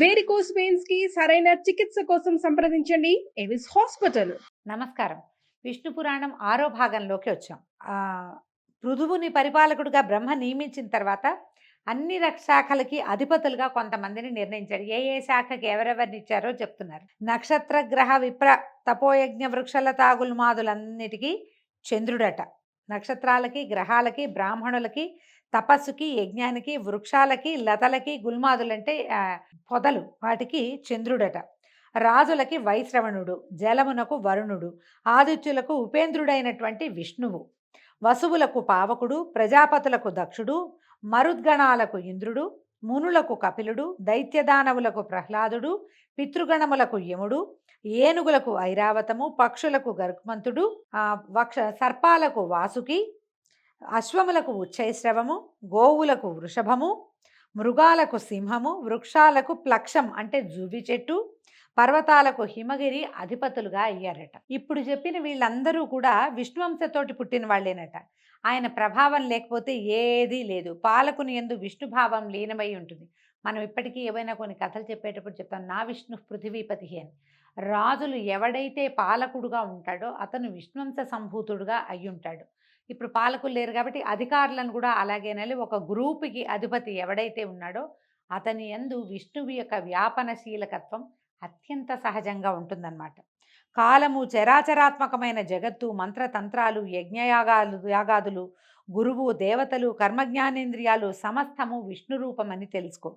Varicose పెయిన్స్కి సరైన చికిత్స కోసం సంప్రదించండి. ఎవిస్ హాస్పిటల్ నమస్కారం. విష్ణు పురాణం ఆరో భాగంలోకి వచ్చాం. పృథువుని పరిపాలకుడిగా బ్రహ్మ నియమించిన తర్వాత అన్ని రక్ష శాఖలకి అధిపతులుగా కొంతమందిని నిర్ణయించారు. ఏ ఏ శాఖకి ఎవరెవరిని ఇచ్చారో చెప్తున్నారు. నక్షత్ర గ్రహ విప్ర తపోయజ్ఞ వృక్షల తాగులు మాదులన్నిటికీ చంద్రుడట. నక్షత్రాలకి గ్రహాలకి బ్రాహ్మణులకి తపస్సుకి యజ్ఞానికి వృక్షాలకి లతలకి గుల్మాదులంటే పొదలు. వాటికి చంద్రుడట. రాజులకి వైశ్రవణుడు జలమునకు వరుణుడు ఆదిత్యులకు ఉపేంద్రుడైనటువంటి విష్ణువు. వసువులకు పావకుడు ప్రజాపతులకు దక్షుడు మరుద్గణాలకు ఇంద్రుడు మునులకు కపిలుడు దైత్యదానవులకు ప్రహ్లాదుడు పితృగణములకు యముడు ఏనుగులకు ఐరావతము పక్షులకు గరుక్మంతుడు వక్ష సర్పాలకు వాసుకి అశ్వములకు ఉచ్చైశ్రవము గోవులకు వృషభము మృగాలకు సింహము వృక్షాలకు ప్లక్షం అంటే జువి చెట్టు పర్వతాలకు హిమగిరి అధిపతులుగా అయ్యారట. ఇప్పుడు చెప్పిన వీళ్ళందరూ కూడా విష్ణువంశతోటి పుట్టిన వాళ్ళేనట. ఆయన ప్రభావం లేకపోతే ఏదీ లేదు. పాలకుని ఎందు విష్ణుభావం లీనమై ఉంటుంది. మనం ఇప్పటికీ ఏవైనా కొన్ని కథలు చెప్పేటప్పుడు చెప్తాం నా విష్ణు పృథివీపతి అని. రాజులు ఎవడైతే పాలకుడుగా ఉంటాడో అతను విష్ణువంశ సంభూతుడుగా అయి ఉంటాడు ఇప్పుడు పాలకులు లేరు కాబట్టి అధికారులను కూడా అలాగేనాలి ఒక గ్రూపుకి అధిపతి ఎవడైతే ఉన్నాడో అతని యందు విష్ణువు యొక్క వ్యాపనశీలకత్వం అత్యంత సహజంగా ఉంటుందన్నమాట. కాలము చరాచరాత్మకమైన జగత్తు మంత్రతంత్రాలు యజ్ఞయాగాలు యాగాదులు గురువు దేవతలు కర్మజ్ఞానేంద్రియాలు సమస్తము విష్ణు రూపమని తెలుసుకో.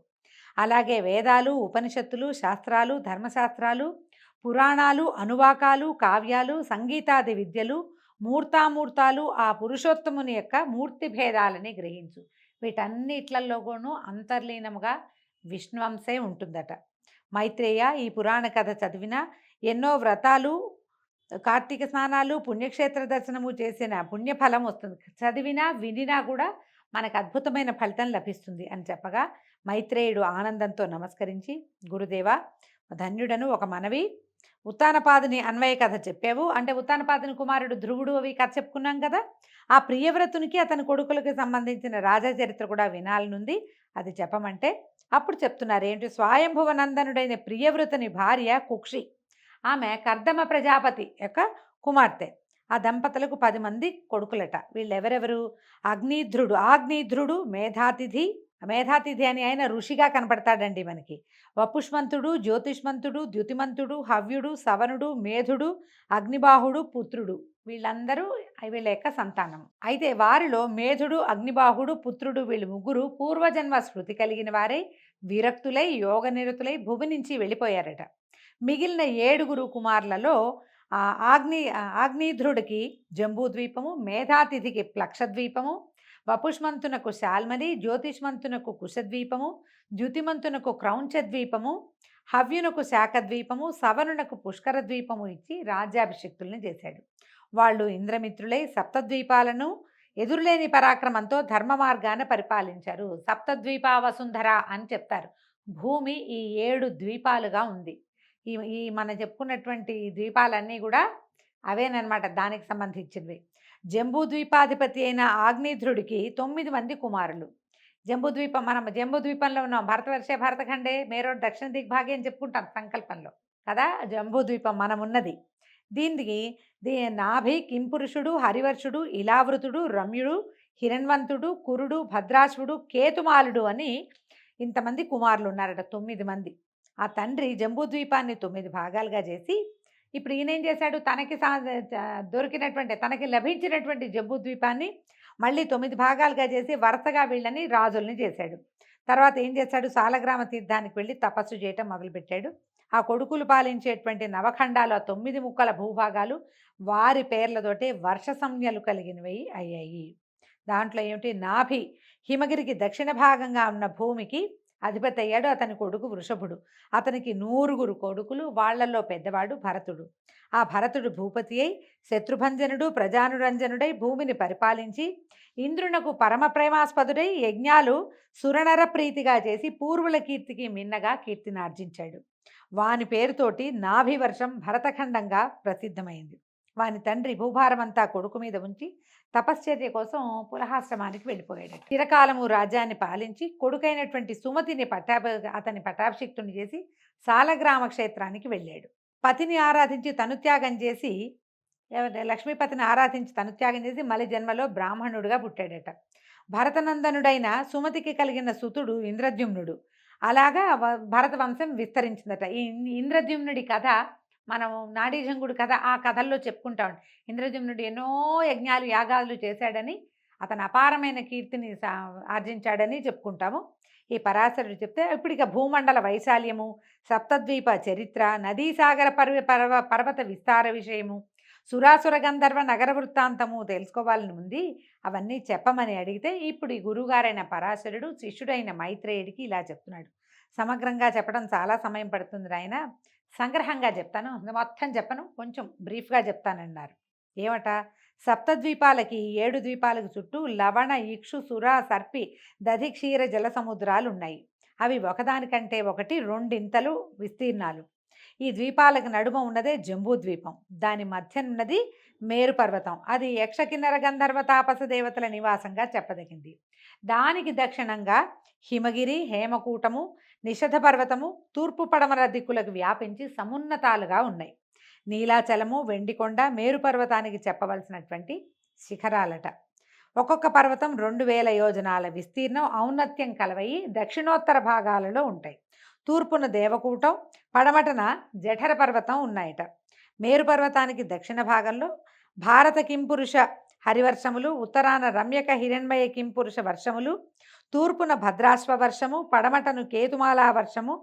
అలాగే వేదాలు ఉపనిషత్తులు శాస్త్రాలు ధర్మశాస్త్రాలు పురాణాలు అనువాకాలు కావ్యాలు సంగీతాది విద్యలు మూర్తామూర్తాలు ఆ పురుషోత్తముని యొక్క మూర్తి భేదాలని గ్రహించు. వీటన్నిట్లలోనూ కూడాను అంతర్లీనముగా విష్ణువంశే ఉంటుందట. మైత్రేయ ఈ పురాణ కథ చదివిన ఎన్నో వ్రతాలు కార్తీక స్నానాలు పుణ్యక్షేత్ర దర్శనము చేసిన పుణ్యఫలం వస్తుంది. చదివినా వినినా కూడా మనకు అద్భుతమైన ఫలితం లభిస్తుంది అని చెప్పగా మైత్రేయుడు ఆనందంతో నమస్కరించి గురుదేవ ధన్యుడను ఒక మనవి ఉత్తానపాదుని అన్వయ కథ చెప్పావు. అంటే ఉత్తానపాదుని కుమారుడు ధ్రువుడు అవి కథ చెప్పుకున్నాం కదా. ఆ ప్రియవ్రతునికి అతని కొడుకులకి సంబంధించిన రాజా చరిత్ర కూడా వినాలనుంది. అది చెప్పమంటే అప్పుడు చెప్తున్నారు ఏంటి స్వయంభువనందనుడైన ప్రియవ్రతుని భార్య కుక్షి. ఆమె కర్దమ ప్రజాపతి యొక్క కుమార్తె. ఆ దంపతులకు పది మంది కొడుకులట. వీళ్ళు ఎవరెవరు అగ్నిధ్రుడు ఆగ్నిధ్రుడు మేధాతిథి మేధాతిథి అని ఆయన ఋషిగా కనపడతాడండి మనకి. వపుష్మంతుడు జ్యోతిష్మంతుడు ద్యుతిమంతుడు హవ్యుడు సవనుడు మేధుడు అగ్నిబాహుడు పుత్రుడు. వీళ్ళందరూ వీళ్ళ యొక్క సంతానం. అయితే వారిలో మేధుడు అగ్నిబాహుడు పుత్రుడు వీళ్ళు ముగ్గురు పూర్వజన్మ స్మృతి కలిగిన వారై విరక్తులై యోగ నిరతులై భూమి నుంచి వెళ్ళిపోయారట. మిగిలిన ఏడుగురు కుమారులలో ఆగ్ని ఆ ఆగ్నేధ్రుడికి జంబూద్వీపము మేధాతిథికి ప్లక్షద్వీపము వపుష్మంతునకు శాల్మలి జ్యోతిష్మంతునకు కుశద్వీపము ద్యుతిమంతునకు క్రౌంచద్వీపము హవ్యునకు శాఖద్వీపము సవనునకు పుష్కర ద్వీపము ఇచ్చి రాజ్యాభిషిక్తుల్ని చేశాడు. వాళ్ళు ఇంద్రమిత్రులై సప్తద్వీపాలను ఎదురులేని పరాక్రమంతో ధర్మ మార్గాన పరిపాలించారు. సప్తద్వీపా వసుంధర అని చెప్తారు. భూమి ఈ ఏడు ద్వీపాలుగా ఉంది. ఈ ఈ మనం చెప్పుకున్నటువంటి ఈ ద్వీపాలన్నీ కూడా అవేనమాట దానికి సంబంధించినవి. జంబూ ద్వీపాధిపతి అయిన ఆగ్నేధ్రుడికి తొమ్మిది మంది కుమారులు. జంబూ ద్వీపం మనం జంబూ ద్వీపంలో ఉన్నాం. భరతవర్ష భరతఖండే మేరోడ్ దక్షిణ దిగ్భాగే అని చెప్పుకుంటాం సంకల్పంలో. కదా? జంబూ ద్వీపం మనం ఉన్నది దీనికి దీ నాభి కింపురుషుడు హరివర్షుడు ఇలావృతుడు రమ్యుడు హిరణ్వంతుడు కురుడు భద్రాశుడు కేతుమాలుడు అని ఇంతమంది కుమారులు ఉన్నారట తొమ్మిది మంది. ఆ తండ్రి జంబూద్వీపాన్ని తొమ్మిది భాగాలుగా చేసి ఇప్పుడు ఈయనేం చేశాడు? తనకి సా దొరికినటువంటి తనకి లభించినటువంటి జంబూద్వీపాన్ని మళ్ళీ తొమ్మిది భాగాలుగా చేసి వరుసగా వీళ్ళని రాజుల్ని చేశాడు. తర్వాత ఏం చేశాడు? సాలగ్రామ తీర్థానికి వెళ్ళి తపస్సు చేయటం మొదలుపెట్టాడు. ఆ కొడుకులు పాలించేటువంటి నవఖండాలు ఆ తొమ్మిది ముక్కల భూభాగాలు వారి పేర్లతోటే వర్ష సంజ్ఞలు కలిగినవి అయ్యాయి. దాంట్లో ఏమిటి? నాభి హిమగిరికి దక్షిణ భాగంగా ఉన్న భూమికి అధిపతి అయ్యాడు అతని కొడుకు వృషభుడు. అతనికి నూరుగురు కొడుకులు వాళ్ళల్లో పెద్దవాడు భరతుడు. ఆ భరతుడు భూపతి అయి శత్రుభంజనుడు ప్రజానురంజనుడై భూమిని పరిపాలించి ఇంద్రునకు పరమ ప్రేమాస్పదుడై యజ్ఞాలు సురనర ప్రీతిగా చేసి పూర్వుల కీర్తికి మిన్నగా కీర్తినార్జించాడు వాని పేరుతోటి నాభివర్షం భరతఖండంగా ప్రసిద్ధమైంది. వాని తండ్రి భూభారమంతా కొడుకు మీద ఉంచి తపశ్చర్య కోసం పులహాశ్రమానికి వెళ్ళిపోయాడు చిరకాలము రాజ్యాన్ని పాలించి కొడుకైనటువంటి సుమతిని పట్టాభ అతని పట్టాభిషిక్తుని చేసి సాలగ్రామ క్షేత్రానికి వెళ్ళాడు. పతిని ఆరాధించి తనుత్యాగం చేసి లక్ష్మీపతిని ఆరాధించి తనుత్యాగం చేసి మలి జన్మలో బ్రాహ్మణుడుగా పుట్టాడట. భరతనందనుడైన సుమతికి కలిగిన సుతుడు ఇంద్రద్యుమ్నుడు. అలాగా భరత వంశం విస్తరించిందట. ఈ ఇంద్రద్యుమ్నుడి కథ మనం నాడీజంగుడు కథ ఆ కథల్లో చెప్పుకుంటాం ఇంద్రద్యుమ్నుడు ఎన్నో యజ్ఞాలు యాగాలు చేశాడని అతను అపారమైన కీర్తిని సా- ఆర్జించాడని చెప్పుకుంటాము. ఈ పరాశరుడు చెప్తే ఇప్పుడు ఇక భూమండల వైశాల్యము సప్తద్వీప చరిత్ర నదీసాగర పర్వ పర్వ పర్వత విస్తార విషయము సురాసుర గంధర్వ నగర వృత్తాంతము తెలుసుకోవాలని ఉంది. అవన్నీ చెప్పమని అడిగితే ఇప్పుడు ఈ గురువుగారైన పరాశరుడు శిష్యుడైన మైత్రేయుడికి ఇలా చెప్తున్నాడు. సమగ్రంగా చెప్పడం చాలా సమయం పడుతుంది ఆయన సంగ్రహంగా చెప్తాను మొత్తం చెప్పను కొంచెం బ్రీఫ్గా చెప్తానన్నారు ఏమట? సప్తద్వీపాలకి ఏడు ద్వీపాలకు చుట్టూ లవణ ఇక్షు సుర సర్పి దధిక్షీర జల సముద్రాలు ఉన్నాయి అవి ఒకదానికంటే ఒకటి రెండింతలు విస్తీర్ణాలు. ఈ ద్వీపాలకు నడుమ ఉన్నదే జంబూ ద్వీపం. దాని మధ్య ఉన్నది మేరు పర్వతం. అది యక్షకిన్నర గంధర్వ తాపస దేవతల నివాసంగా చెప్పదగింది. దానికి దక్షిణంగా హిమగిరి హేమకూటము నిషధ పర్వతము తూర్పు పడమర దిక్కులకు వ్యాపించి సమున్నతాలుగా ఉన్నాయి. నీలాచలము వెండికొండ మేరు పర్వతానికి చెప్పవలసినటువంటి శిఖరాలట. ఒక్కొక్క పర్వతం రెండు వేల యోజనాల విస్తీర్ణం ఔన్నత్యం కలవయి దక్షిణోత్తర భాగాలలో ఉంటాయి. తూర్పున దేవకూటం పడమటన జఠర పర్వతం ఉన్నాయట. మేరు పర్వతానికి దక్షిణ భాగంలో భారత కింపురుష హరివర్షములు ఉత్తరాన రమ్యక హిరణ్మయ కింపురుష వర్షములు తూర్పున భద్రాశ్వ వర్షము పడమటను కేతుమాలా వర్షము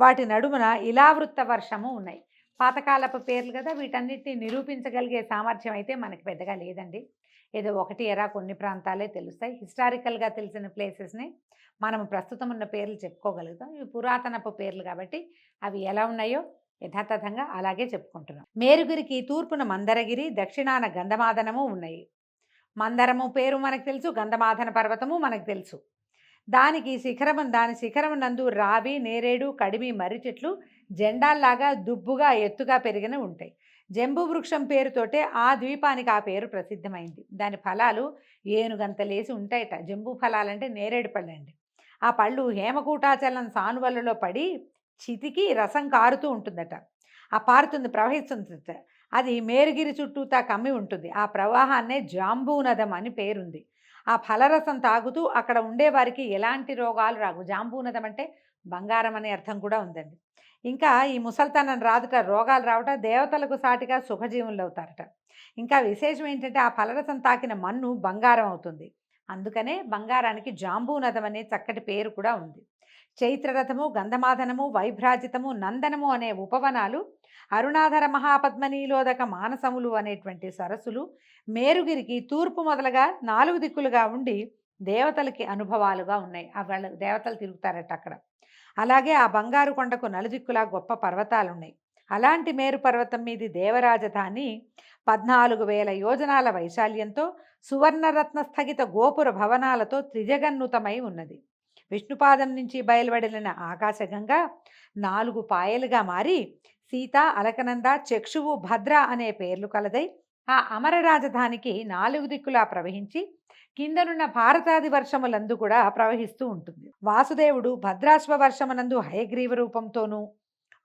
వాటి నడుమున ఇలావృత్త వర్షము ఉన్నాయి. పాతకాలపు పేర్లు కదా వీటన్నిటిని నిరూపించగలిగే సామర్థ్యం అయితే మనకి పెద్దగా లేదండి. ఏదో ఒకటి ఎరా కొన్ని ప్రాంతాలే తెలుస్తాయి. హిస్టారికల్గా తెలిసిన ప్లేసెస్ని మనం ప్రస్తుతం ఉన్న పేర్లు చెప్పుకోగలుగుతాం. ఇవి పురాతనపు పేర్లు కాబట్టి అవి ఎలా ఉన్నాయో యథాతథంగా అలాగే చెప్పుకుంటున్నాం. మేరుగిరికి తూర్పున మందరగిరి దక్షిణాన గంధమాదనము ఉన్నాయి. మందరము పేరు మనకు తెలుసు గంధమాధన పర్వతము మనకు తెలుసు. దానికి శిఖరం దాని శిఖరం నందు రావి నేరేడు కడిమి మర్రి చెట్లు జెండాల్లాగా దుబ్బుగా ఎత్తుగా పెరిగిన ఉంటాయి. జంబు వృక్షం పేరుతోటే ఆ ద్వీపానికి ఆ పేరు ప్రసిద్ధమైంది. దాని ఫలాలు ఏనుగంతలేసి ఉంటాయట. జంబు ఫలాలంటే నేరేడు పళ్ళు అండి. ఆ పళ్ళు హేమకూటాచలం సానువలలో పడి చితికి రసం కారుతూ ఉంటుందట. ఆ పారుతుంది ప్రవహిస్తుంది అది మేరుగిరి చుట్టూతా కమ్మి ఉంటుంది. ఆ ప్రవాహాన్నే జాంబూనదం అని పేరుంది. ఆ ఫలరసం తాగుతూ అక్కడ ఉండేవారికి ఎలాంటి రోగాలు రావు. జాంబూనదం అంటే బంగారం అనే అర్థం కూడా ఉందండి. ఇంకా ఈ ముసల్తనం రాదుట రోగాలు రావట దేవతలకు సాటిగా సుఖజీవులు అవుతారట. ఇంకా విశేషం ఏంటంటే ఆ ఫలరసం తాకిన మన్ను బంగారం అవుతుంది. అందుకనే బంగారానికి జాంబూనదం అనే చక్కటి పేరు కూడా ఉంది. చైత్రరథము గంధమాదనము వైభ్రాజితము నందనము అనే ఉపవనాలు అరుణాధర మహాపద్మనీలోదక మానసములు అనేటువంటి సరస్సులు మేరుగిరికి తూర్పు మొదలుగా నాలుగు దిక్కులుగా ఉండి దేవతలకి అనుభవాలుగా ఉన్నాయి. ఆ వాళ్ళ దేవతలు తిరుగుతారట అక్కడ. అలాగే ఆ బంగారు కొండకు నలుదిక్కులా గొప్ప పర్వతాలు ఉన్నాయి అలాంటి మేరు పర్వతం మీది దేవరాజధాని పద్నాలుగు వేల యోజనాల వైశాల్యంతో సువర్ణరత్న స్థగిత గోపుర భవనాలతో త్రిజగన్నుతమై ఉన్నది. విష్ణుపాదం నుంచి బయలువడిన ఆకాశగంగా నాలుగు పాయలుగా మారి సీత అలకనంద చక్షువు భద్ర అనే పేర్లు కలదై ఆ అమర రాజధానికి నాలుగు దిక్కులా ప్రవహించి కిందనున్న భారతాది వర్షములందు కూడా ప్రవహిస్తూ ఉంటుంది. వాసుదేవుడు భద్రాశ్వ వర్షమునందు హయగ్రీవ రూపంతోనూ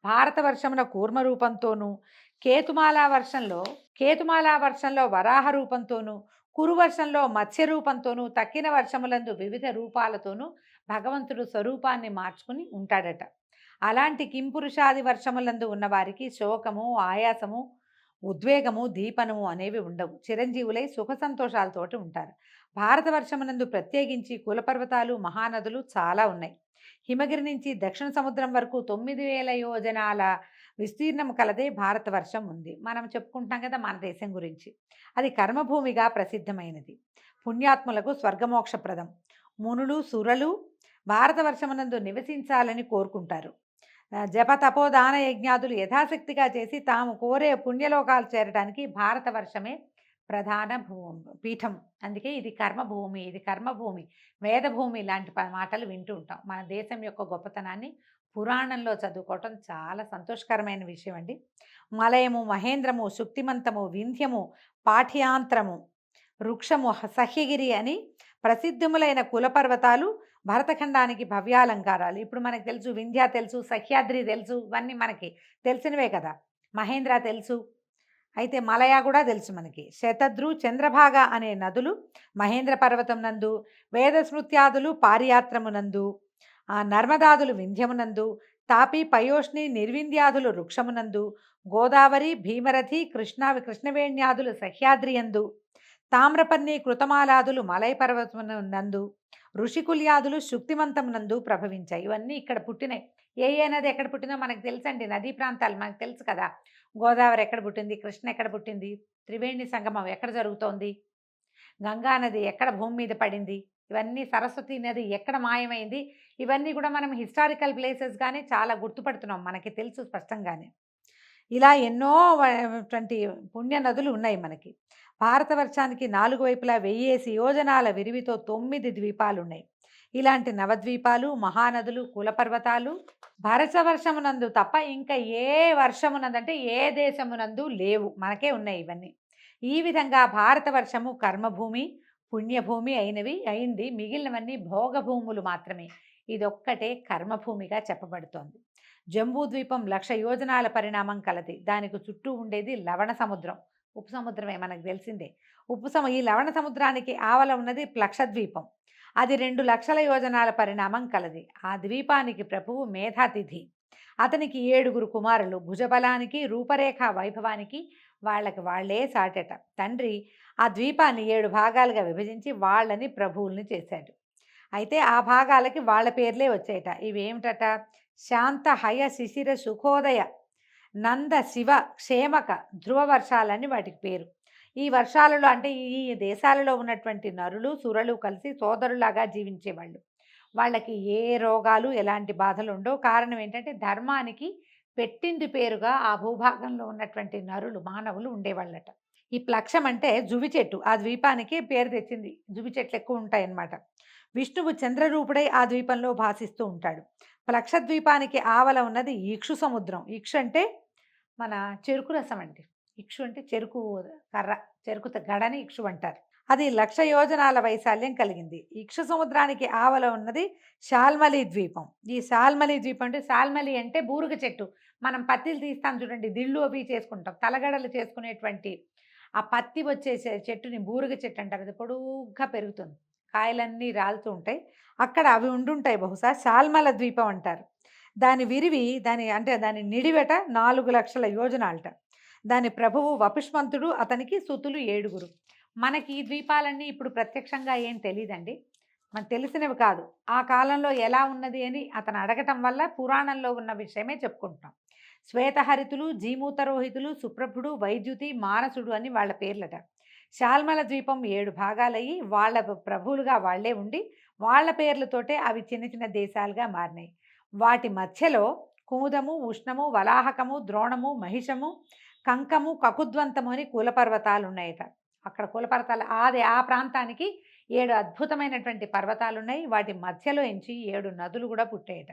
భారత వర్షమున కూర్మ రూపంతోనూ కేతుమాలా వర్షంలో కేతుమాలా వర్షంలో వరాహ రూపంతోనూ కురువర్షంలో మత్స్య రూపంతోనూ తక్కిన వర్షములందు వివిధ రూపాలతోనూ భగవంతుడు స్వరూపాన్ని మార్చుకుని ఉంటాడట. అలాంటి కింపురుషాది వర్షములందు ఉన్నవారికి శోకము ఆయాసము ఉద్వేగము దీపనము అనేవి ఉండవు. చిరంజీవులై సుఖ సంతోషాలతోటి ఉంటారు. భారతవర్షమునందు ప్రత్యేకించి కులపర్వతాలు మహానదులు చాలా ఉన్నాయి. హిమగిరి నుంచి దక్షిణ సముద్రం వరకు తొమ్మిది వేల యోజనాల విస్తీర్ణం కలదే భారతవర్షం ఉంది. మనం చెప్పుకుంటాం కదా మన దేశం గురించి. అది కర్మభూమిగా ప్రసిద్ధమైనది. పుణ్యాత్ములకు స్వర్గమోక్షప్రదం. మునులు సురలు భారతవర్షమునందు నివసించాలని కోరుకుంటారు. ఆ, జప తపోదాన యజ్ఞాదులు యథాశక్తిగా చేసి తాము కోరే పుణ్యలోకాలు చేరడానికి భారతవర్షమే ప్రధాన భూ పీఠం. అందుకే ఇది కర్మభూమి ఇది కర్మభూమి వేదభూమి లాంటి మాటలు వింటూ ఉంటాం. మన దేశం యొక్క గొప్పతనాన్ని పురాణంలో చదువుకోవటం చాలా సంతోషకరమైన విషయం అండి మలయము మహేంద్రము శుక్తిమంతము వింధ్యము పాఠ్యాంతరము వృక్షము హ- సహ్యగిరి అని ప్రసిద్ధములైన కులపర్వతాలు భరతఖండానికి భవ్యాలంకారాలు ఇప్పుడు మనకు తెలుసు వింధ్య తెలుసు సహ్యాద్రి తెలుసు ఇవన్నీ మనకి తెలిసినవే కదా. మహేంద్ర తెలుసు. అయితే మలయ కూడా తెలుసు మనకి. శతద్రు చంద్రభాగ అనే నదులు మహేంద్ర పర్వతం నందు వేద స్మృత్యాదులు పారియాత్రమునందు ఆ నర్మదాదులు వింధ్యమునందు తాపి పయోష్ణి నిర్వింధ్యాదులు వృక్షమునందు గోదావరి భీమరథి కృష్ణా కృష్ణవేణ్యాదులు సహ్యాద్రియందు తామ్రపర్ణి కృతమాలాదులు మలయ పర్వతమునందు ఋషికుల్యాదులు శుక్తిమంతమునందు ప్రభవించాయి. ఇవన్నీ ఇక్కడ పుట్టినాయి. ఏ ఏ నది ఎక్కడ పుట్టిందో మనకు తెలుసండి. నదీ ప్రాంతాలు మనకు తెలుసు కదా. గోదావరి ఎక్కడ పుట్టింది? కృష్ణ ఎక్కడ పుట్టింది? త్రివేణి సంగమం ఎక్కడ జరుగుతోంది? గంగా నది ఎక్కడ భూమి మీద పడింది? ఇవన్నీ సరస్వతి నది ఎక్కడ మాయమైంది? ఇవన్నీ కూడా మనం హిస్టారికల్ ప్లేసెస్ కానీ చాలా గుర్తుపడుతున్నాం. మనకి తెలుసు స్పష్టంగానే. ఇలా ఎన్నో వంటి పుణ్య నదులు ఉన్నాయి మనకి. భారతవర్షానికి నాలుగు వైపులా వెయ్యేసి యోజనాల విరివితో తొమ్మిది ద్వీపాలు ఉన్నాయి ఇలాంటి నవద్వీపాలు మహానదులు కులపర్వతాలు భరతవర్షమునందు తప్ప ఇంకా ఏ వర్షమునందంటే ఏ దేశమునందు లేవు. మనకే ఉన్నాయి ఇవన్నీ. ఈ విధంగా భారతవర్షము కర్మభూమి పుణ్యభూమి అయినవి అయింది. మిగిలినవన్నీ భోగభూములు మాత్రమే. ఇదొక్కటే కర్మభూమిగా చెప్పబడుతోంది. జంబూ ద్వీపం లక్ష యోజనాల పరిణామం కలది. దానికి చుట్టూ ఉండేది లవణ సముద్రం. ఉప్పు సముద్రమే మనకు తెలిసిందే. ఉప్పు ఈ లవణ సముద్రానికి ఆవల ఉన్నది ప్లక్షద్వీపం. అది రెండు లక్షల యోజనాల పరిణామం కలది. ఆ ద్వీపానికి ప్రభువు మేధాతిథి. అతనికి ఏడుగురు కుమారులు. భుజబలానికి రూపరేఖ వైభవానికి వాళ్ళకి వాళ్ళే సాటట. తండ్రి ఆ ద్వీపాన్ని ఏడు భాగాలుగా విభజించి వాళ్ళని ప్రభువుల్ని చేశాడు. అయితే ఆ భాగాలకి వాళ్ళ పేర్లే వచ్చాయట ఇవేమిటట? శాంత హయ శిశిర సుఖోదయ నంద శివ క్షేమక ధ్రువ వర్షాలని వాటికి పేరు. ఈ వర్షాలలో అంటే ఈ దేశాలలో ఉన్నటువంటి నరులు సురలు కలిసి సోదరులాగా జీవించేవాళ్ళు. వాళ్ళకి ఏ రోగాలు ఎలాంటి బాధలు ఉండవు. కారణం ఏంటంటే ధర్మానికి పెట్టింది పేరుగా ఆ భూభాగంలో ఉన్నటువంటి నరులు మానవులు ఉండేవాళ్ళట. ఈ ప్లక్షం అంటే జువి చెట్టు. ఆ ద్వీపానికి పేరు తెచ్చింది. జువి చెట్లు ఎక్కువ ఉంటాయన్నమాట. విష్ణువు చంద్రరూపుడై ఆ ద్వీపంలో భాసిస్తూ ఉంటాడు. ప్లక్ష ద్వీపానికి ఆవల ఉన్నది ఈక్షు సముద్రం. ఇక్షు అంటే మన చెరుకు రసం అండి. ఇక్షు అంటే చెరుకు కర్ర చెరుకు గడని ఇక్షు అంటారు. అది లక్ష యోజనాల వైశాల్యం కలిగింది. ఇక్షు సముద్రానికి ఆవల ఉన్నది శాల్మలి ద్వీపం. ఈ శాల్మలి ద్వీపం అంటే శాల్మలి అంటే బూరుగ చెట్టు. మనం పత్తిలు తీస్తాం చూడండి దిళ్ళు అవి చేసుకుంటాం. తలగడలు చేసుకునేటువంటి ఆ పత్తి వచ్చే చెట్టుని బూరుగ చెట్టు అంటారు. అది పొడుగ్గా పెరుగుతుంది. కాయలన్నీ రాలుతూ ఉంటాయి. అక్కడ అవి ఉండుంటాయి బహుశా. శాల్మల ద్వీపం అంటారు. దాని విరివి దాని అంటే దాని నిడివెట నాలుగు లక్షల యోజనాలట. దాని ప్రభువు వపుష్మంతుడు అతనికి సుతులు ఏడుగురు. మనకి ఈ ద్వీపాలన్నీ ఇప్పుడు ప్రత్యక్షంగా ఏం తెలియదండి మనకు తెలిసినవి కాదు. ఆ కాలంలో ఎలా ఉన్నది అని అతను అడగటం వల్ల పురాణంలో ఉన్న విషయమే చెప్పుకుంటున్నాం. శ్వేతహరితులు జీమూతరోహితులు సుప్రభుడు వైద్యుతి మానసుడు అని వాళ్ళ పేర్లట. శాల్మల ద్వీపం ఏడు భాగాలయ్యి వాళ్ళ ప్రభువులుగా వాళ్ళే ఉండి వాళ్ళ పేర్లతోటే అవి చిన్న చిన్న దేశాలుగా మారినాయి. వాటి మధ్యలో కుముదము ఉష్ణము వలాహకము ద్రోణము మహిషము కంకము కకుద్వంతము అని కులపర్వతాలు ఉన్నాయట అక్కడ కులపర్వతాలు అదే ఆ ప్రాంతానికి ఏడు అద్భుతమైనటువంటి పర్వతాలు ఉన్నాయి వాటి మధ్యలో ఎంచి ఏడు నదులు కూడా పుట్టాయట.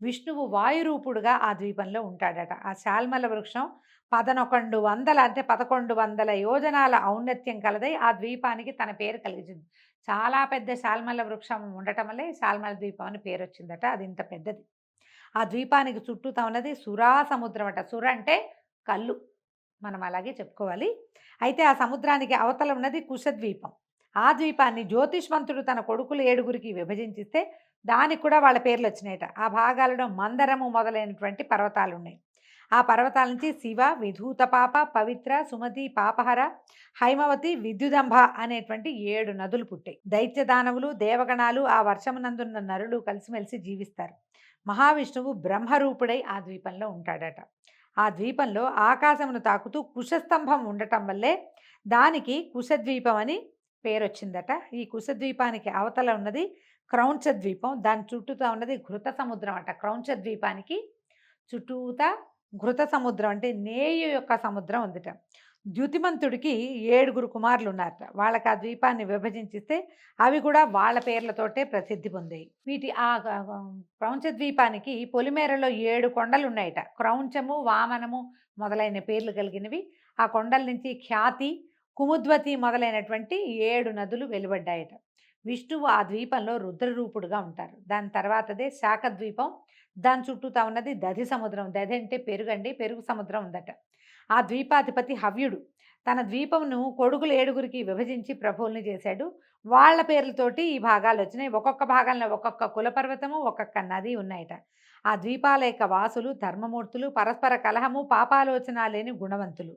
విష్ణువు వాయురూపుడుగా ఆ ద్వీపంలో ఉంటాడట. ఆ శాల్మల వృక్షం పదనొకండు వందల అంటే పదకొండు వందల యోజనాల ఔన్నత్యం కలదై ఆ ద్వీపానికి తన పేరు కలిగింది. చాలా పెద్ద శాల్మల వృక్షం ఉండటం వల్లే శాల్మల ద్వీపం అని పేరు వచ్చిందట అది ఇంత పెద్దది. ఆ ద్వీపానికి చుట్టూతా ఉన్నది సురా సముద్రం అట. సుర అంటే కళ్ళు. మనం అలాగే చెప్పుకోవాలి. అయితే ఆ సముద్రానికి అవతల ఉన్నది కుశద్వీపం. ఆ ద్వీపాన్ని జ్యోతిష్మంతుడు తన కొడుకులు ఏడుగురికి విభజించిస్తే దానికి కూడా వాళ్ళ పేర్లు వచ్చినాయట ఆ భాగాలలో మందరము మొదలైనటువంటి పర్వతాలు ఉన్నాయి ఆ పర్వతాల నుంచి శివ విధూత పాప పవిత్ర సుమతి పాపహర హైమవతి విద్యుదంభ అనేటువంటి ఏడు నదులు పుట్టాయి. దైత్య దానవులు దేవగణాలు ఆ వర్షమునందున్న నరులు కలిసిమెలిసి జీవిస్తారు. మహావిష్ణువు బ్రహ్మరూపుడై ఆ ద్వీపంలో ఉంటాడట. ఆ ద్వీపంలో ఆకాశమును తాకుతూ కుశస్తంభం ఉండటం వల్లే దానికి కుశద్వీపం అని పేరొచ్చిందట. ఈ కుశద్వీపానికి అవతల ఉన్నది క్రౌంచ ద్వీపం దాని చుట్టూతా ఉన్నది ఘృత సముద్రం అట. క్రౌంచ ద్వీపానికి చుట్టూతా ఘృత సముద్రం అంటే నేయు యొక్క సముద్రం ఉందిట. ద్యుతిమంతుడికి ఏడుగురు కుమారులు ఉన్నారట వాళ్ళకి ఆ ద్వీపాన్ని విభజించిస్తే అవి కూడా వాళ్ళ పేర్లతోటే ప్రసిద్ధి పొందాయి. వీటి ఆ క్రౌంచ ద్వీపానికి పొలిమేరలో ఏడు కొండలు ఉన్నాయట క్రౌంచము వామనము మొదలైన పేర్లు కలిగినవి. ఆ కొండల నుంచి ఖ్యాతి కుముద్వతి మొదలైనటువంటి ఏడు నదులు వెలువడ్డాయట. విష్ణువు ఆ ద్వీపంలో రుద్రరూపుడుగా ఉంటారు. దాని తర్వాతదే శాఖ ద్వీపం దాని చుట్టూతా ఉన్నది దధి సముద్రం. దధి అంటే పెరుగండి పెరుగు సముద్రం ఉందట. ఆ ద్వీపాధిపతి హవ్యుడు తన ద్వీపంను కొడుకులు ఏడుగురికి విభజించి ప్రభువుల్ని చేశాడు. వాళ్ళ పేర్లతోటి ఈ భాగాలు వచ్చినాయి. ఒక్కొక్క భాగంలో ఒక్కొక్క కులపర్వతము ఒక్కొక్క నది ఉన్నాయట. ఆ ద్వీపాల యొక్క వాసులు ధర్మమూర్తులు పరస్పర కలహము పాపాలోచన లేని గుణవంతులు.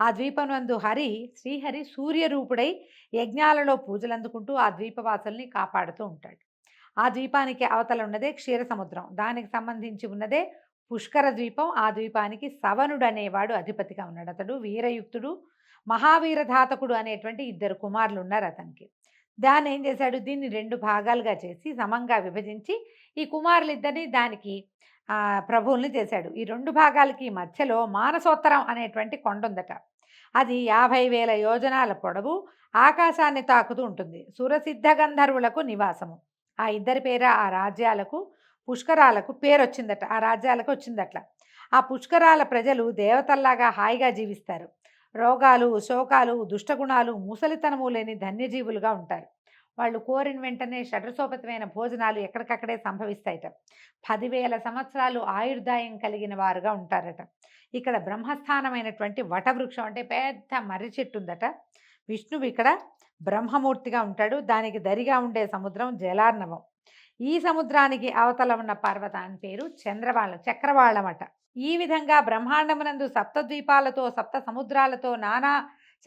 ఆ ద్వీపనందు హరి శ్రీహరి సూర్యరూపుడై యజ్ఞాలలో పూజలు అందుకుంటూ ఆ ద్వీపవాసుల్ని కాపాడుతూ ఉంటాడు. ఆ ద్వీపానికి అవతల ఉన్నదే క్షీర సముద్రం దానికి సంబంధించి ఉన్నదే పుష్కర ద్వీపం. ఆ ద్వీపానికి సవనుడు అనేవాడు అధిపతిగా ఉన్నాడు. అతడు వీరయుక్తుడు మహావీరధాతకుడు అనేటువంటి ఇద్దరు కుమారులు ఉన్నారు అతనికి. దాన్ని ఏం చేశాడు? దీన్ని రెండు భాగాలుగా చేసి సమంగా విభజించి ఈ కుమారులిద్దరిని దానికి ప్రభువుల్ని చేశాడు. ఈ రెండు భాగాలకి మధ్యలో మానసోత్తరం అనేటువంటి కొండ ఉందట. అది యాభై వేల యోజనాల పొడవు ఆకాశాన్ని తాకుతూ ఉంటుంది. సురసిద్ధ గంధర్వులకు నివాసము. ఆ ఇద్దరి పేర ఆ రాజ్యాలకు పుష్కరాలకు పేరు వచ్చిందట ఆ రాజ్యాలకు వచ్చిందట్ల. ఆ పుష్కరాల ప్రజలు దేవతల్లాగా హాయిగా జీవిస్తారు. రోగాలు శోకాలు దుష్టగుణాలు ముసలితనము లేని ధన్యజీవులుగా ఉంటారు. వాళ్ళు కోరిన వెంటనే షడ్రసోపతమైన భోజనాలు ఎక్కడికక్కడే సంభవిస్తాయట. పదివేల సంవత్సరాలు ఆయుర్దాయం కలిగిన వారుగా ఉంటారట. ఇక్కడ బ్రహ్మస్థానమైనటువంటి వటవృక్షం అంటే పెద్ద మర్రి చెట్టు ఉందట విష్ణువు ఇక్కడ బ్రహ్మమూర్తిగా ఉంటాడు. దానికి దరిగా ఉండే సముద్రం జలార్ణవం. ఈ సముద్రానికి అవతల ఉన్న పర్వతాన్ని పేరు చంద్రవాళ్ళ చక్రవాళ్ళమట. ఈ విధంగా బ్రహ్మాండమునందు సప్తద్వీపాలతో సప్త సముద్రాలతో నానా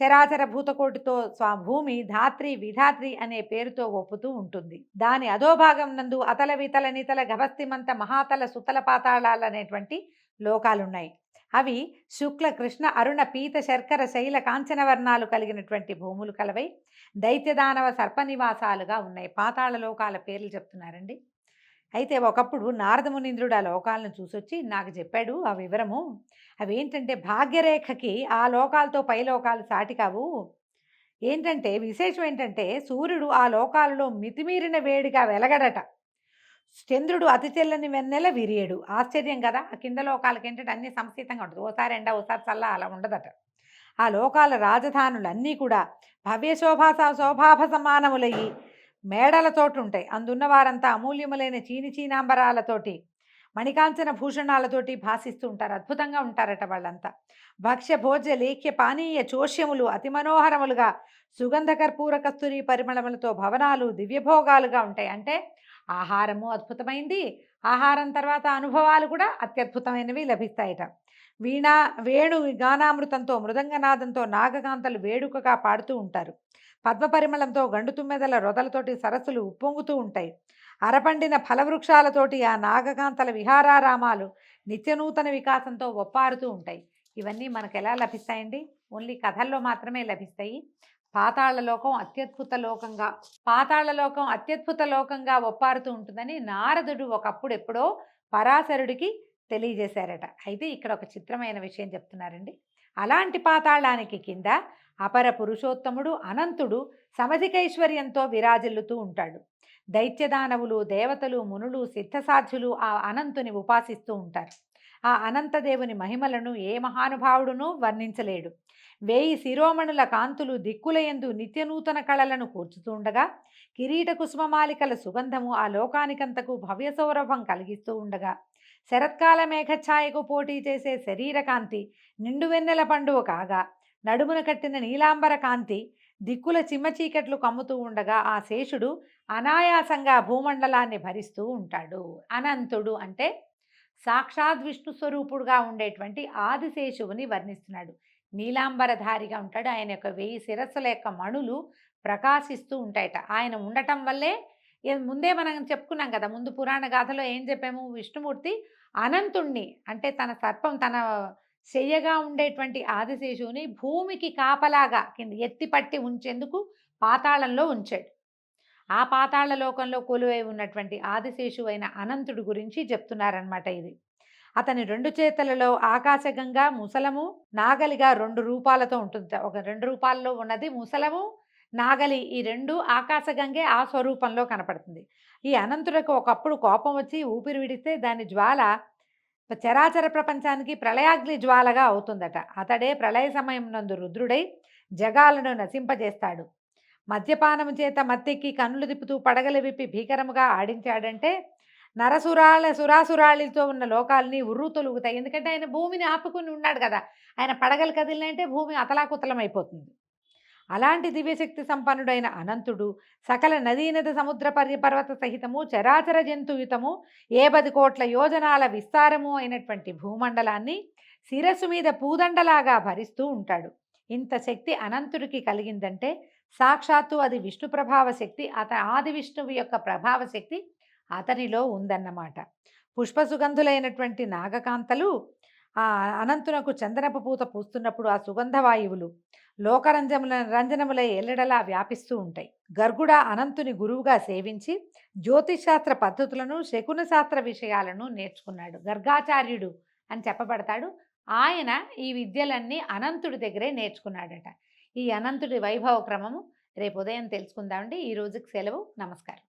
చరాచర భూతకోటితో స్వా భూమి ధాత్రి విధాత్రి అనే పేరుతో ఒప్పుతూ ఉంటుంది. దాని అధోభాగం నందు అతల వితల నితల గభస్తిమంత మహాతల సుతల పాతాళాలు అనేటువంటి లోకాలున్నాయి. అవి శుక్ల కృష్ణ అరుణ పీత శర్కర శైల కాంచన వర్ణాలు కలిగినటువంటి భూములు కలవై దైత్యదానవ సర్పనివాసాలుగా ఉన్నాయి. పాతాళ లోకాల పేర్లు చెప్తున్నారండి. అయితే ఒకప్పుడు నారదమునింద్రుడు ఆ లోకాలను చూసొచ్చి నాకు చెప్పాడు ఆ వివరము. అవి ఏంటంటే భాగ్యరేఖకి ఆ లోకాలతో పై లోకాలు సాటి కావు ఏంటంటే విశేషం ఏంటంటే సూర్యుడు ఆ లోకాలలో మితిమీరిన వేడిగా వెలగడట. చంద్రుడు అతి తెల్లని వెన్నెల విరియడు. ఆశ్చర్యం కదా! ఆ కింద లోకాలకి ఏంటంటే అన్ని సంస్థితంగా ఉంటుంది. ఓసారి ఎండ ఓసారి చల్ల అలా ఉండదట. ఆ లోకాల రాజధానులన్నీ కూడా భవ్య శోభా శోభాభ సమానములయ్యి మేడలతోటి ఉంటాయి అందున్న వారంతా అమూల్యములైన చీని చీనాంబరాలతోటి మణికాంచన భూషణాలతోటి భాసిస్తూ ఉంటారు. అద్భుతంగా ఉంటారట వాళ్ళంతా. భక్ష్య భోజ్య లేఖ్య పానీయ చోష్యములు అతి మనోహరములుగా సుగంధ కర్పూర కస్తూరి పరిమళములతో భవనాలు దివ్యభోగాలుగా ఉంటాయి. అంటే ఆహారము అద్భుతమైంది. ఆహారం తర్వాత అనుభవాలు కూడా అత్యద్భుతమైనవి లభిస్తాయట. వీణా వేణు గానామృతంతో మృదంగనాదంతో నాగకాంతలు వేడుకగా పాడుతూ ఉంటారు. పద్మపరిమళంతో గండు తుమ్మెదల రొదలతోటి సరస్సులు ఉప్పొంగుతూ ఉంటాయి. అరపండిన ఫలవృక్షాలతోటి ఆ నాగకాంతల విహారారామాలు నిత్యనూతన వికాసంతో ఒప్పారుతూ ఉంటాయి. ఇవన్నీ మనకు ఎలా లభిస్తాయండి? ఓన్లీ కథల్లో మాత్రమే లభిస్తాయి. పాతాళలోకం అత్యద్భుత లోకంగా పాతాళలోకం అత్యద్భుత లోకంగా ఒప్పారుతూ ఉంటుందని నారదుడు ఒకప్పుడు ఎప్పుడో పరాశరుడికి తెలియజేశారట. అయితే ఇక్కడ ఒక చిత్రమైన విషయం చెప్తున్నారండి. అలాంటి పాతాళానికి కింద అపర పురుషోత్తముడు అనంతుడు సమధికైశ్వర్యంతో విరాజిల్లుతూ ఉంటాడు. దైత్యదానవులు దేవతలు మునులు సిద్ధసాధ్యులు ఆ అనంతుని ఉపాసిస్తూ ఉంటారు. ఆ అనంతదేవుని మహిమలను ఏ మహానుభావుడునూ వర్ణించలేడు. వేయి శిరోమణుల కాంతులు దిక్కులయందు నిత్యనూతన కళలను కూర్చుతూ ఉండగా కిరీట కుసుమమాలికల సుగంధము ఆ లోకానికంతకు భవ్య సౌరభం కలిగిస్తూ ఉండగా శరత్కాల మేఘఛాయకు పోటీ చేసే శరీరకాంతి నిండు వెన్నెల పండువ కాగా నడుమున కట్టిన నీలాంబర కాంతి దిక్కుల చిమ్మ చీకట్లు కమ్ముతూ ఉండగా ఆ శేషుడు అనాయాసంగా భూమండలాన్ని భరిస్తూ ఉంటాడు. అనంతుడు అంటే సాక్షాత్ విష్ణు స్వరూపుడుగా ఉండేటువంటి ఆదిశేషువుని వర్ణిస్తున్నాడు. నీలాంబరధారిగా ఉంటాడు. ఆయన యొక్క వెయ్యి శిరస్సుల యొక్క మణులు ప్రకాశిస్తూ ఉంటాయట. ఆయన ఉండటం వల్లే ముందే మనం చెప్పుకున్నాం కదా ముందు పురాణ గాథలో ఏం చెప్పాము? విష్ణుమూర్తి అనంతుణ్ణి అంటే తన సర్పం తన చెయ్యగా ఉండేటువంటి ఆదిశేషువుని భూమికి కాపలాగా కింద ఎత్తిపట్టి ఉంచేందుకు పాతాళంలో ఉంచాడు. ఆ పాతాళ లోకంలో కొలువై ఉన్నటువంటి ఆదిశేషు అయిన అనంతుడి గురించి చెప్తున్నారనమాట ఇది. అతని రెండు చేతులలో ఆకాశగంగా ముసలము నాగలిగా రెండు రూపాలతో ఉంటుంది. ఒక రెండు రూపాల్లో ఉన్నది ముసలము నాగలి ఈ రెండు ఆకాశగంగే ఆ స్వరూపంలో కనపడుతుంది. ఈ అనంతుడికి ఒకప్పుడు కోపం వచ్చి ఊపిరి విడిస్తే దాని జ్వాల చరాచర ప్రపంచానికి ప్రళయాగ్ని జ్వాలగా అవుతుందట. అతడే ప్రళయ సమయం నందు రుద్రుడై జగాలను నశింపజేస్తాడు. మద్యపానము చేత మత్తెక్కి కన్నులు తిప్పుతూ పడగలు విప్పి భీకరముగా ఆడించాడంటే నరసురాల సురాసురాళితో ఉన్న లోకాలని ఉర్రు తొలుగుతాయి ఎందుకంటే ఆయన భూమిని ఆపుకుని ఉన్నాడు కదా. ఆయన పడగలు కదిలినంటే భూమి అతలాకుతలం అయిపోతుంది అలాంటి దివ్యశక్తి సంపన్నుడైన అనంతుడు సకల నదీనద సముద్ర పర్వత సహితము చరాచర జంతుయుతము ఏ పది కోట్ల యోజనాల విస్తారము అయినటువంటి భూమండలాన్ని శిరస్సు మీద పూదండలాగా భరిస్తూ ఉంటాడు. ఇంత శక్తి అనంతుడికి కలిగిందంటే సాక్షాత్తు అది విష్ణు ప్రభావ శక్తి అత ఆది విష్ణువు యొక్క ప్రభావ శక్తి అతనిలో ఉందన్నమాట. పుష్ప సుగంధులైనటువంటి నాగకాంతలు ఆ అనంతునకు చందనపు పూత పూస్తున్నప్పుడు ఆ సుగంధ వాయువులు లోకరంజముల రంజనముల ఎల్లడలా వ్యాపిస్తూ ఉంటాయి. గర్గుడ అనంతుని గురువుగా సేవించి జ్యోతిశాస్త్ర పద్ధతులను శకున శాస్త్ర విషయాలను నేర్చుకున్నాడు. గర్గాచార్యుడు అని చెప్పబడతాడు. ఆయన ఈ విద్యలన్నీ అనంతుడి దగ్గరే నేర్చుకున్నాడట. ఈ అనంతుడి వైభవ క్రమము రేపు ఉదయం తెలుసుకుందామండి. ఈ రోజుకి సెలవు. నమస్కారం.